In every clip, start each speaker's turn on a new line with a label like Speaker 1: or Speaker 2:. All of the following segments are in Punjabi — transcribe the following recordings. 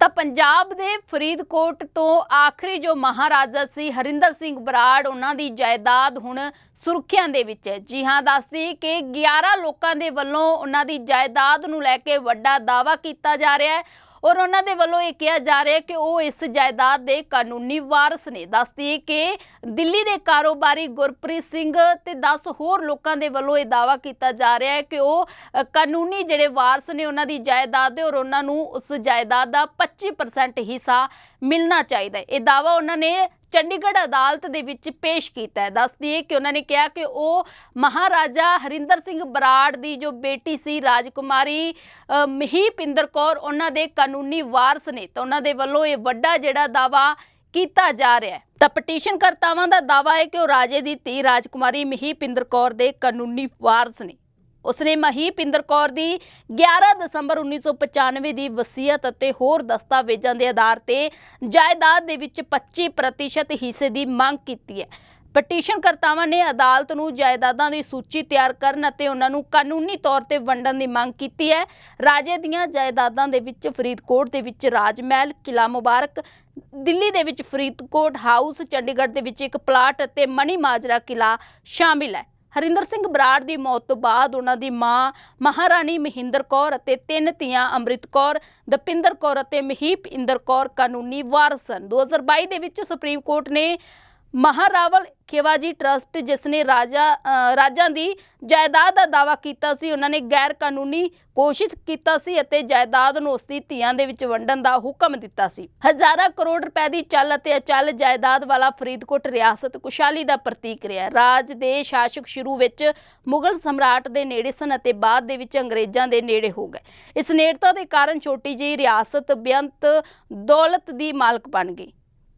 Speaker 1: ਤਾਂ ਪੰਜਾਬ ਦੇ ਫਰੀਦਕੋਟ ਤੋਂ ਆਖਰੀ ਜੋ ਮਹਾਰਾਜਾ ਸੀ, ਹਰਿੰਦਰ ਸਿੰਘ ਬਰਾੜ, ਉਹਨਾਂ ਦੀ ਜਾਇਦਾਦ ਹੁਣ ਸੁਰੱਖਿਆ ਦੇ ਵਿੱਚ ਹੈ। ਜੀ ਹਾਂ, ਦੱਸਦੀ ਕਿ 11 ਲੋਕਾਂ ਦੇ ਵੱਲੋਂ ਉਹਨਾਂ ਦੀ ਜਾਇਦਾਦ ਨੂੰ ਲੈ ਕੇ ਵੱਡਾ ਦਾਅਵਾ ਕੀਤਾ ਜਾ ਰਿਹਾ ਹੈ। ਔਰ ਉਹਨਾਂ ਦੇ ਵੱਲੋਂ ਇਹ ਕਿਹਾ ਜਾ ਰਿਹਾ ਕਿ ਉਹ ਇਸ ਜਾਇਦਾਦ ਦੇ ਕਾਨੂੰਨੀ ਵਾਰਸ ਨੇ। ਦੱਸਦੀ ਕਿ ਦਿੱਲੀ ਦੇ ਕਾਰੋਬਾਰੀ ਗੁਰਪ੍ਰੀਤ ਸਿੰਘ ਤੇ 10 ਹੋਰ ਲੋਕਾਂ ਦੇ ਵੱਲੋਂ ਇਹ ਦਾਅਵਾ ਕੀਤਾ ਜਾ ਰਿਹਾ ਹੈ ਕਿ ਉਹ ਕਾਨੂੰਨੀ ਜਿਹੜੇ ਵਾਰਸ ਨੇ ਉਹਨਾਂ ਦੀ ਜਾਇਦਾਦ ਦੇ ਔਰ ਉਹਨਾਂ ਨੂੰ ਉਸ ਜਾਇਦਾਦ ਦਾ 25% ਹਿੱਸਾ ਮਿਲਣਾ ਚਾਹੀਦਾ ਹੈ। ਇਹ ਦਾਅਵਾ ਉਹਨਾਂ ਨੇ ਚੰਡੀਗੜ੍ਹ ਅਦਾਲਤ ਦੇ ਵਿੱਚ ਪੇਸ਼ ਕੀਤਾ ਹੈ। ਦੱਸਦੀ ਹੈ ਕਿ ਉਹਨਾਂ ਨੇ ਕਿਹਾ ਕਿ ਉਹ ਮਹਾਰਾਜਾ ਹਰਿੰਦਰ ਸਿੰਘ ਬਰਾੜ ਦੀ ਜੋ ਬੇਟੀ ਸੀ, ਰਾਜਕੁਮਾਰੀ ਮਹੀਪਿੰਦਰ ਕੌਰ, ਉਹਨਾਂ ਦੇ ਕਾਨੂੰਨੀ ਵਾਰਸ ਨੇ। ਤਾਂ ਉਹਨਾਂ ਦੇ ਵੱਲੋਂ ਇਹ ਵੱਡਾ ਜਿਹੜਾ ਦਾਅਵਾ ਕੀਤਾ ਜਾ ਰਿਹਾ ਹੈ। ਤਾਂ ਪਟੀਸ਼ਨ ਕਰਤਾਵਾਂ ਦਾ ਦਾਅਵਾ ਹੈ ਕਿ ਉਹ ਰਾਜੇ ਦੀ ਧੀ, ਰਾਜਕੁਮਾਰੀ ਮਹੀਪਿੰਦਰ ਕੌਰ ਦੇ ਕਾਨੂੰਨੀ ਵਾਰਸ ਨੇ। ਉਸਨੇ ਮਹੀਪਿੰਦਰ ਕੌਰ ਦੀ 11 ਦਸੰਬਰ 1995 ਦੀ ਵਸੀਅਤ ਅਤੇ ਹੋਰ ਦਸਤਾਵੇਜ਼ਾਂ ਦੇ ਆਧਾਰ ਤੇ ਜਾਇਦਾਦ ਦੇ ਵਿੱਚ 25% ਹਿੱਸੇ ਦੀ ਮੰਗ ਕੀਤੀ ਹੈ। ਪਟੀਸ਼ਨ ਕਰਤਾਵਾਂ ਨੇ ਅਦਾਲਤ ਨੂੰ ਜਾਇਦਾਦਾਂ ਦੀ ਸੂਚੀ ਤਿਆਰ ਕਰਨ ਅਤੇ ਉਹਨਾਂ ਨੂੰ ਕਾਨੂੰਨੀ ਤੌਰ ਤੇ ਵੰਡਣ ਦੀ ਮੰਗ ਕੀਤੀ ਹੈ। ਰਾਜੇ ਦੀਆਂ ਜਾਇਦਾਦਾਂ ਦੇ ਵਿੱਚ ਫਰੀਦਕੋਟ ਦੇ ਵਿੱਚ ਰਾਜ ਮਹਿਲ ਕਿਲਾ ਮੁਬਾਰਕ, ਦਿੱਲੀ ਦੇ ਵਿੱਚ ਫਰੀਦਕੋਟ ਹਾਊਸ, ਚੰਡੀਗੜ੍ਹ ਦੇ ਵਿੱਚ ਇੱਕ ਪਲਾਟ ਅਤੇ ਮਣੀ ਮਾਜਰਾ ਕਿਲਾ ਸ਼ਾਮਿਲ ਹੈ। ਹਰਿੰਦਰ ਸਿੰਘ ਬਰਾੜ ਦੀ ਮੌਤ ਤੋਂ ਬਾਅਦ ਉਹਨਾਂ ਦੀ ਮਾਂ ਮਹਾਰਾਣੀ ਮਹਿੰਦਰ ਕੌਰ ਅਤੇ ਤਿੰਨ ਧੀਆਂ ਅੰਮ੍ਰਿਤ ਕੌਰ, ਦਪਿੰਦਰ ਕੌਰ ਅਤੇ ਮਹੀਪ ਇੰਦਰ ਕੌਰ ਕਾਨੂੰਨੀ ਵਾਰਸ ਸਨ। 2022 ਦੇ ਵਿੱਚ ਸੁਪਰੀਮ ਕੋਰਟ ਨੇ ਮਹਾਰਾਵਲ ਖੇਵਾਜੀ ਟਰਸਟ ਜਿਸ ਨੇ ਰਾਜਾ ਰਾਜਾਂ ਦੀ ਜਾਇਦਾਦ ਦਾ ਦਾਵਾ ਕੀਤਾ ਸੀ, ਉਹਨਾਂ ਨੇ ਗੈਰ ਕਾਨੂੰਨੀ ਘੋਸ਼ਿਤ ਕੀਤਾ ਸੀ ਅਤੇ ਜਾਇਦਾਦ ਨੂੰ ਉਸ ਦੀ ਧੀਆਂ ਦੇ ਵਿੱਚ ਵੰਡਣ ਦਾ ਹੁਕਮ ਦਿੱਤਾ ਸੀ। ਹਜ਼ਾਰਾਂ ਕਰੋੜ ਰੁਪਏ ਦੀ ਚੱਲ ਅਤੇ ਅਚਲ ਜਾਇਦਾਦ ਵਾਲਾ ਫਰੀਦਕੋਟ ਰਿਆਸਤ ਕੁਸ਼ਾਲੀ ਦਾ ਪ੍ਰਤੀਕ ਰਿਹਾ। ਰਾਜ ਦੇ ਸ਼ਾਸਕ ਸ਼ੁਰੂ ਵਿੱਚ ਮੁਗਲ ਸਮਰਾਟ ਦੇ ਨੇੜੇ ਸਨ ਅਤੇ ਬਾਅਦ ਦੇ ਵਿੱਚ ਅੰਗਰੇਜ਼ਾਂ ਦੇ ਨੇੜੇ ਹੋ ਗਏ। ਇਸ ਨੇੜਤਾ ਦੇ ਕਾਰਨ ਛੋਟੀ ਜਿਹੀ ਰਿਆਸਤ ਬੇਅੰਤ ਦੌਲਤ ਦੀ ਮਾਲਕ ਬਣ ਗਈ।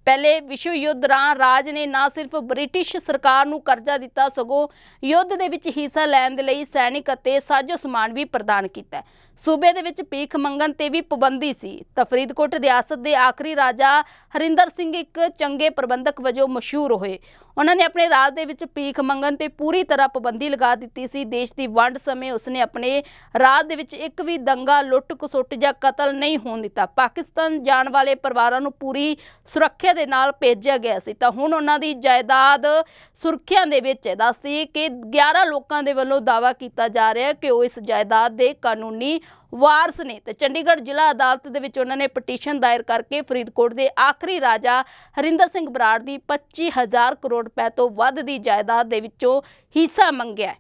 Speaker 1: ਪਹਿਲੇ ਵਿਸ਼ਵ ਯੁੱਧ ਦੌਰਾਨ ਰਾਜ ਨੇ ਨਾ ਸਿਰਫ ਬ੍ਰਿਟਿਸ਼ ਸਰਕਾਰ ਨੂੰ ਕਰਜ਼ਾ ਦਿੱਤਾ, ਸਗੋਂ ਯੁੱਧ ਦੇ ਵਿੱਚ ਹਿੱਸਾ ਲੈਣ ਦੇ ਲਈ ਸੈਨਿਕ ਅਤੇ ਸਾਜ਼ੋ ਸਮਾਨ ਵੀ ਪ੍ਰਦਾਨ ਕੀਤਾ ਸੂਬੇ ਦੇ ਵਿੱਚ ਭੀਖ ਮੰਗਣ ਤੇ ਵੀ ਪਾਬੰਦੀ ਸੀ। ਤਾਂ ਫਰੀਦਕੋਟ ਰਿਆਸਤ ਦੇ ਆਖਰੀ ਰਾਜਾ ਹਰਿੰਦਰ ਸਿੰਘ ਇੱਕ ਚੰਗੇ ਪ੍ਰਬੰਧਕ ਵਜੋਂ ਮਸ਼ਹੂਰ ਹੋਏ। ਉਹਨਾਂ ਨੇ ਆਪਣੇ ਰਾਜ ਦੇ ਵਿੱਚ ਭੀਖ ਮੰਗਣ ਤੇ ਪੂਰੀ ਤਰ੍ਹਾਂ ਪਾਬੰਦੀ ਲਗਾ ਦਿੱਤੀ ਸੀ। ਦੇਸ਼ ਦੀ ਵੰਡ ਸਮੇਂ ਉਸਨੇ ਆਪਣੇ ਰਾਜ ਦੇ ਵਿੱਚ ਇੱਕ ਵੀ ਦੰਗਾ, ਲੁੱਟ ਖਸੁੱਟ ਜਾਂ ਕਤਲ ਨਹੀਂ ਹੋਣ ਦਿੱਤਾ। ਪਾਕਿਸਤਾਨ ਜਾਣ ਵਾਲੇ ਪਰਿਵਾਰਾਂ ਨੂੰ ਪੂਰੀ ਸੁਰੱਖਿਆ ਦੇ ਨਾਲ ਭੇਜਿਆ ਗਿਆ ਸੀ। ਤਾਂ ਹੁਣ ਉਹਨਾਂ ਦੀ ਜਾਇਦਾਦ ਸੁਰੱਖਿਆ ਦੇ ਵਿੱਚ ਹੈ। ਦੱਸਦੀ ਕਿ 11 ਲੋਕਾਂ ਦੇ ਵੱਲੋਂ ਦਾਅਵਾ ਕੀਤਾ ਜਾ ਰਿਹਾ ਕਿ ਉਹ ਇਸ ਜਾਇਦਾਦ ਦੇ ਕਾਨੂੰਨੀ ਵਾਰਸ ਨੇ ਤੇ ਚੰਡੀਗੜ੍ਹ ਜ਼ਿਲ੍ਹਾ ਅਦਾਲਤ ਦੇ ਵਿੱਚ ਉਹਨਾਂ ਨੇ ਪਟੀਸ਼ਨ ਦਾਇਰ ਕਰਕੇ ਫਰੀਦਕੋਟ ਦੇ ਆਖਰੀ ਰਾਜਾ ਹਰਿੰਦਰ ਸਿੰਘ ਬਰਾੜ ਦੀ 25000 ਕਰੋੜ ਰੁਪਏ ਤੋਂ ਵੱਧ ਦੀ ਜਾਇਦਾਦ ਦੇ ਵਿੱਚੋਂ ਹਿੱਸਾ ਮੰਗਿਆ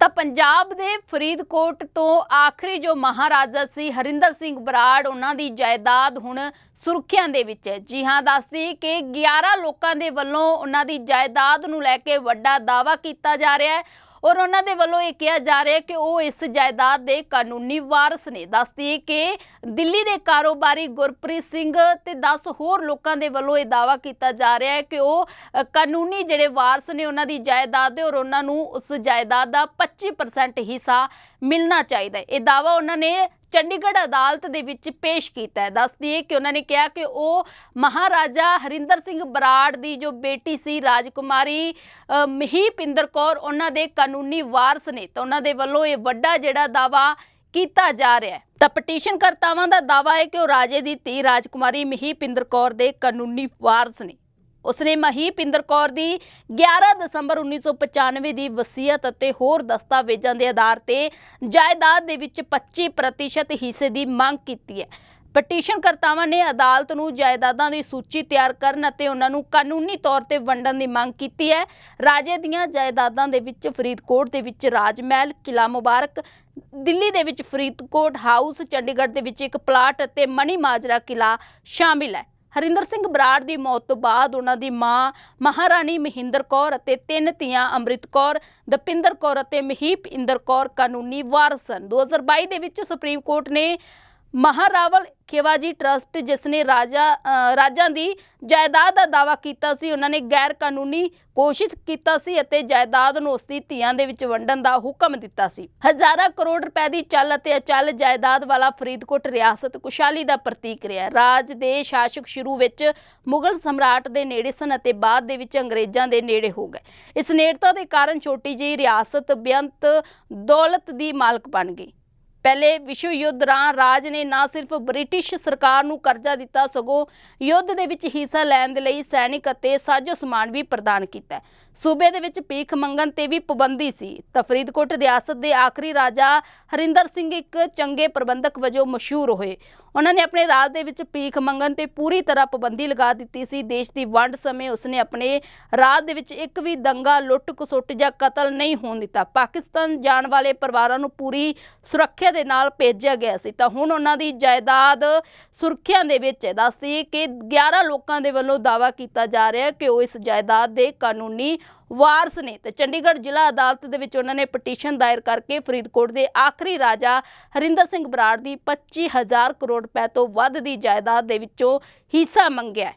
Speaker 1: ਤਾਂ ਪੰਜਾਬ ਦੇ ਫਰੀਦਕੋਟ ਤੋਂ ਆਖਰੀ ਜੋ ਮਹਾਰਾਜਾ ਸੀ ਹਰਿੰਦਰ ਸਿੰਘ ਬਰਾੜ, ਉਹਨਾਂ ਦੀ ਜਾਇਦਾਦ ਹੁਣ ਸੁਰੱਖਿਆ ਦੇ ਵਿੱਚ ਹੈ। ਜੀ ਹਾਂ, ਦੱਸਦੀ ਕਿ 11 ਲੋਕਾਂ ਦੇ ਵੱਲੋਂ ਉਹਨਾਂ ਦੀ ਜਾਇਦਾਦ ਨੂੰ ਲੈ ਕੇ ਵੱਡਾ ਦਾਅਵਾ ਕੀਤਾ ਜਾ ਰਿਹਾ ਹੈ। ਔਰ ਉਹਨਾਂ ਦੇ ਵੱਲੋਂ ਇਹ ਕਿਹਾ ਜਾ ਰਿਹਾ ਕਿ ਉਹ ਇਸ ਜਾਇਦਾਦ ਦੇ ਕਾਨੂੰਨੀ ਵਾਰਸ ਨੇ। ਦੱਸਦੀ ਕਿ ਦਿੱਲੀ ਦੇ ਕਾਰੋਬਾਰੀ ਗੁਰਪ੍ਰੀਤ ਸਿੰਘ ਤੇ 10 ਹੋਰ ਲੋਕਾਂ ਦੇ ਵੱਲੋਂ ਇਹ ਦਾਅਵਾ ਕੀਤਾ ਜਾ ਰਿਹਾ ਹੈ ਕਿ ਉਹ ਕਾਨੂੰਨੀ ਜਿਹੜੇ ਵਾਰਸ ਨੇ ਉਹਨਾਂ ਦੀ ਜਾਇਦਾਦ ਦੇ ਔਰ ਉਹਨਾਂ ਨੂੰ ਉਸ ਜਾਇਦਾਦ ਦਾ 25% ਹਿੱਸਾ ਮਿਲਣਾ ਚਾਹੀਦਾ ਹੈ। ਇਹ ਦਾਅਵਾ ਉਹਨਾਂ ਨੇ ਚੰਡੀਗੜ੍ਹ ਅਦਾਲਤ ਦੇ ਵਿੱਚ ਪੇਸ਼ ਕੀਤਾ ਹੈ। ਦੱਸਦੀ ਹੈ ਕਿ ਉਹਨਾਂ ਨੇ ਕਿਹਾ ਕਿ ਉਹ ਮਹਾਰਾਜਾ ਹਰਿੰਦਰ ਸਿੰਘ ਬਰਾੜ ਦੀ ਜੋ ਬੇਟੀ ਸੀ, ਰਾਜਕੁਮਾਰੀ ਮਹੀਪਿੰਦਰ ਕੌਰ, ਉਹਨਾਂ ਦੇ ਕਾਨੂੰਨੀ ਵਾਰਸ ਨੇ। ਤਾਂ ਉਹਨਾਂ ਦੇ ਵੱਲੋਂ ਇਹ ਵੱਡਾ ਜਿਹੜਾ ਦਾਅਵਾ ਕੀਤਾ ਜਾ ਰਿਹਾ ਹੈ। ਤਾਂ ਪਟੀਸ਼ਨ ਕਰਤਾਵਾਂ ਦਾ ਦਾਅਵਾ ਹੈ ਕਿ ਉਹ ਰਾਜੇ ਦੀ ਧੀ, ਰਾਜਕੁਮਾਰੀ ਮਹੀਪਿੰਦਰ ਕੌਰ ਦੇ ਕਾਨੂੰਨੀ ਵਾਰਸ ਨੇ। ਉਸਨੇ ਮਹੀਪਿੰਦਰ ਕੌਰ ਦੀ 11 ਦਸੰਬਰ 1995 ਦੀ ਵਸੀਅਤ ਅਤੇ ਹੋਰ ਦਸਤਾਵੇਜ਼ਾਂ ਦੇ ਆਧਾਰ ਤੇ ਜਾਇਦਾਦ ਦੇ ਵਿੱਚ 25% ਹਿੱਸੇ ਦੀ ਮੰਗ ਕੀਤੀ ਹੈ। ਪਟੀਸ਼ਨ ਕਰਤਾਵਾਂ ਨੇ ਅਦਾਲਤ ਨੂੰ ਜਾਇਦਾਦਾਂ ਦੀ ਸੂਚੀ ਤਿਆਰ ਕਰਨ ਅਤੇ ਉਹਨਾਂ ਨੂੰ ਕਾਨੂੰਨੀ ਤੌਰ ਤੇ ਵੰਡਣ ਦੀ ਮੰਗ ਕੀਤੀ ਹੈ। ਰਾਜੇ ਦੀਆਂ ਜਾਇਦਾਦਾਂ ਦੇ ਵਿੱਚ ਫਰੀਦਕੋਟ ਦੇ ਵਿੱਚ ਰਾਜ ਮਹਿਲ ਕਿਲਾ ਮੁਬਾਰਕ, ਦਿੱਲੀ ਦੇ ਵਿੱਚ ਫਰੀਦਕੋਟ ਹਾਊਸ, ਚੰਡੀਗੜ੍ਹ ਦੇ ਵਿੱਚ ਇੱਕ ਪਲਾਟ ਅਤੇ ਮਣੀ ਮਾਜਰਾ ਕਿਲਾ ਸ਼ਾਮਿਲ ਹੈ। ਹਰਿੰਦਰ ਸਿੰਘ ਬਰਾੜ ਦੀ ਮੌਤ ਤੋਂ ਬਾਅਦ ਉਹਨਾਂ ਦੀ ਮਾਂ ਮਹਾਰਾਣੀ ਮਹਿੰਦਰ ਕੌਰ ਅਤੇ ਤਿੰਨ ਧੀਆਂ ਅੰਮ੍ਰਿਤ ਕੌਰ, ਦਪਿੰਦਰ ਕੌਰ ਅਤੇ ਮਹੀਪ ਇੰਦਰ ਕੌਰ ਕਾਨੂੰਨੀ ਵਾਰਸ ਸਨ। 2022 ਦੇ ਵਿੱਚ ਸੁਪਰੀਮ ਕੋਰਟ ਨੇ ਮਹਾਰਾਵਲ ਖੇਵਾਜੀ ਟਰਸਟ ਜਿਸ ਨੇ ਰਾਜਾ ਰਾਜਾਂ ਦੀ ਜਾਇਦਾਦ ਦਾ ਦਾਵਾ ਕੀਤਾ ਸੀ, ਉਹਨਾਂ ਨੇ ਗੈਰ ਕਾਨੂੰਨੀ ਘੋਸ਼ਿਤ ਕੀਤਾ ਸੀ ਅਤੇ ਜਾਇਦਾਦ ਨੂੰ ਉਸ ਦੀ ਧੀਆਂ ਦੇ ਵਿੱਚ ਵੰਡਣ ਦਾ ਹੁਕਮ ਦਿੱਤਾ ਸੀ। ਹਜ਼ਾਰਾਂ ਕਰੋੜ ਰੁਪਏ ਦੀ ਚੱਲ ਅਤੇ ਅਚਲ ਜਾਇਦਾਦ ਵਾਲਾ ਫਰੀਦਕੋਟ ਰਿਆਸਤ ਕੁਸ਼ਾਲੀ ਦਾ ਪ੍ਰਤੀਕ ਰਿਹਾ। ਰਾਜ ਦੇ ਸ਼ਾਸਕ ਸ਼ੁਰੂ ਵਿੱਚ ਮੁਗਲ ਸਮਰਾਟ ਦੇ ਨੇੜੇ ਸਨ ਅਤੇ ਬਾਅਦ ਦੇ ਵਿੱਚ ਅੰਗਰੇਜ਼ਾਂ ਦੇ ਨੇੜੇ ਹੋ ਗਏ। ਇਸ ਨੇੜਤਾ ਦੇ ਕਾਰਨ ਛੋਟੀ ਜਿਹੀ ਰਿਆਸਤ ਬੇਅੰਤ ਦੌਲਤ ਦੀ ਮਾਲਕ ਬਣ ਗਈ। ਪਹਿਲੇ ਵਿਸ਼ਵ ਯੁੱਧ ਦੌਰਾਨ ਰਾਜ ਨੇ ਨਾ ਸਿਰਫ ਬ੍ਰਿਟਿਸ਼ ਸਰਕਾਰ ਨੂੰ ਕਰਜ਼ਾ ਦਿੱਤਾ, ਸਗੋਂ ਯੁੱਧ ਦੇ ਵਿੱਚ ਹਿੱਸਾ ਲੈਣ ਦੇ ਲਈ ਸੈਨਿਕ ਅਤੇ ਸਾਜ਼ੋ ਸਮਾਨ ਵੀ ਪ੍ਰਦਾਨ ਕੀਤਾ ਸੂਬੇ ਦੇ ਵਿੱਚ ਭੀਖ ਮੰਗਣ ਤੇ ਵੀ ਪਾਬੰਦੀ ਸੀ। ਤਾਂ ਫਰੀਦਕੋਟ ਰਿਆਸਤ ਦੇ ਆਖਰੀ ਰਾਜਾ ਹਰਿੰਦਰ ਸਿੰਘ ਇੱਕ ਚੰਗੇ ਪ੍ਰਬੰਧਕ ਵਜੋਂ ਮਸ਼ਹੂਰ ਹੋਏ। ਉਹਨਾਂ ਨੇ ਆਪਣੇ ਰਾਜ ਦੇ ਵਿੱਚ ਭੀਖ ਮੰਗਣ ਤੇ ਪੂਰੀ ਤਰ੍ਹਾਂ ਪਾਬੰਦੀ ਲਗਾ ਦਿੱਤੀ ਸੀ। ਦੇਸ਼ ਦੀ ਵੰਡ ਸਮੇਂ ਉਸਨੇ ਆਪਣੇ ਰਾਜ ਦੇ ਵਿੱਚ ਇੱਕ ਵੀ ਦੰਗਾ, ਲੁੱਟ ਖਸੁੱਟ ਜਾਂ ਕਤਲ ਨਹੀਂ ਹੋਣ ਦਿੱਤਾ। ਪਾਕਿਸਤਾਨ ਜਾਣ ਵਾਲੇ ਪਰਿਵਾਰਾਂ ਨੂੰ ਪੂਰੀ ਸੁਰੱਖਿਆ ਦੇ ਨਾਲ ਭੇਜਿਆ ਗਿਆ ਸੀ। ਤਾਂ ਹੁਣ ਉਹਨਾਂ ਦੀ ਜਾਇਦਾਦ ਸੁਰੱਖਿਆ ਦੇ ਵਿੱਚ ਹੈ। ਦੱਸਦੀ ਕਿ 11 ਲੋਕਾਂ ਦੇ ਵੱਲੋਂ ਦਾਵਾ ਕੀਤਾ ਜਾ ਰਿਹਾ ਕਿ ਉਹ ਇਸ ਜਾਇਦਾਦ ਦੇ ਕਾਨੂੰਨੀ ਵਾਰਸ ਨੇ ਤੇ ਚੰਡੀਗੜ੍ਹ ਜ਼ਿਲ੍ਹਾ ਅਦਾਲਤ ਦੇ ਵਿੱਚ ਉਹਨਾਂ ਨੇ ਪਟੀਸ਼ਨ ਦਾਇਰ ਕਰਕੇ ਫਰੀਦਕੋਟ ਦੇ ਆਖਰੀ ਰਾਜਾ ਹਰਿੰਦਰ ਸਿੰਘ ਬਰਾੜ ਦੀ 25000 ਕਰੋੜ ਰੁਪਏ ਤੋਂ ਵੱਧ ਦੀ ਜਾਇਦਾਦ ਦੇ ਵਿੱਚੋਂ ਹਿੱਸਾ ਮੰਗਿਆ